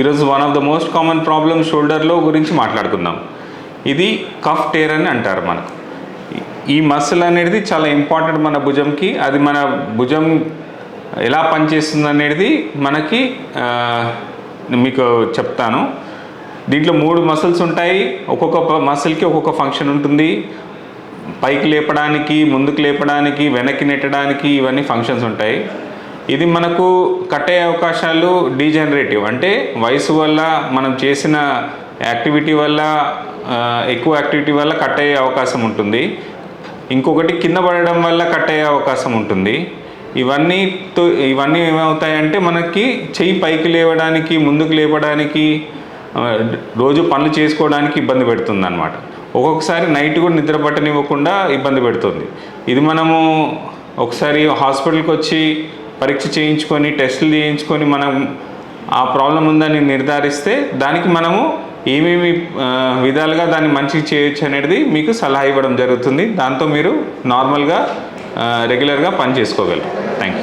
ఈరోజు one of the most common problem షోల్డర్లో గురించి మాట్లాడుకుందాం. ఇది కఫ్ టేర్ అని అంటారు మనకు. ఈ మసిల్ అనేది చాలా ఇంపార్టెంట్ మన భుజంకి అది మన భుజం ఎలా పనిచేస్తుంది అనేది మనకి మీకు చెప్తాను. దీంట్లో మూడు మసిల్స్ ఉంటాయి. ఒక్కొక్క మసిల్కి ఒక్కొక్క ఫంక్షన్ ఉంటుంది. పైకి లేపడానికి ముందుకు లేపడానికి వెనక్కి నెట్టడానికి ఇవన్నీ ఫంక్షన్స్ ఉంటాయి. ఇది మనకు కట్ అయ్యే అవకాశాలు డీజనరేటివ్ అంటే వయసు వల్ల మనం చేసిన యాక్టివిటీ వల్ల ఎక్కువ యాక్టివిటీ వల్ల కట్ అయ్యే అవకాశం ఉంటుంది. ఇంకొకటి కింద పడడం వల్ల కట్ అయ్యే అవకాశం ఉంటుంది. ఇవన్నీతో ఇవన్నీ ఏమవుతాయంటే మనకి చెయ్యి పైకి లేవడానికి ముందుకు లేపడానికి రోజు పనులు చేసుకోవడానికి ఇబ్బంది పెడుతుంది అనమాట ఒక్కొక్కసారి నైట్ కూడా నిద్ర పట్టనివ్వకుండా ఇబ్బంది పెడుతుంది. ఇది మనము ఒకసారి హాస్పిటల్కి వచ్చి పరీక్ష చేయించుకొని టెస్టులు చేయించుకొని మనం ఆ ప్రాబ్లం ఉందని నిర్ధారిస్తే దానికి మనము ఏమేమి విధాలుగా దాన్ని మంచిగా చేయొచ్చు అనేది మీకు సలహా ఇవ్వడం జరుగుతుంది. దాంతో మీరు నార్మల్గా రెగ్యులర్గా పని చేసుకోగలరు.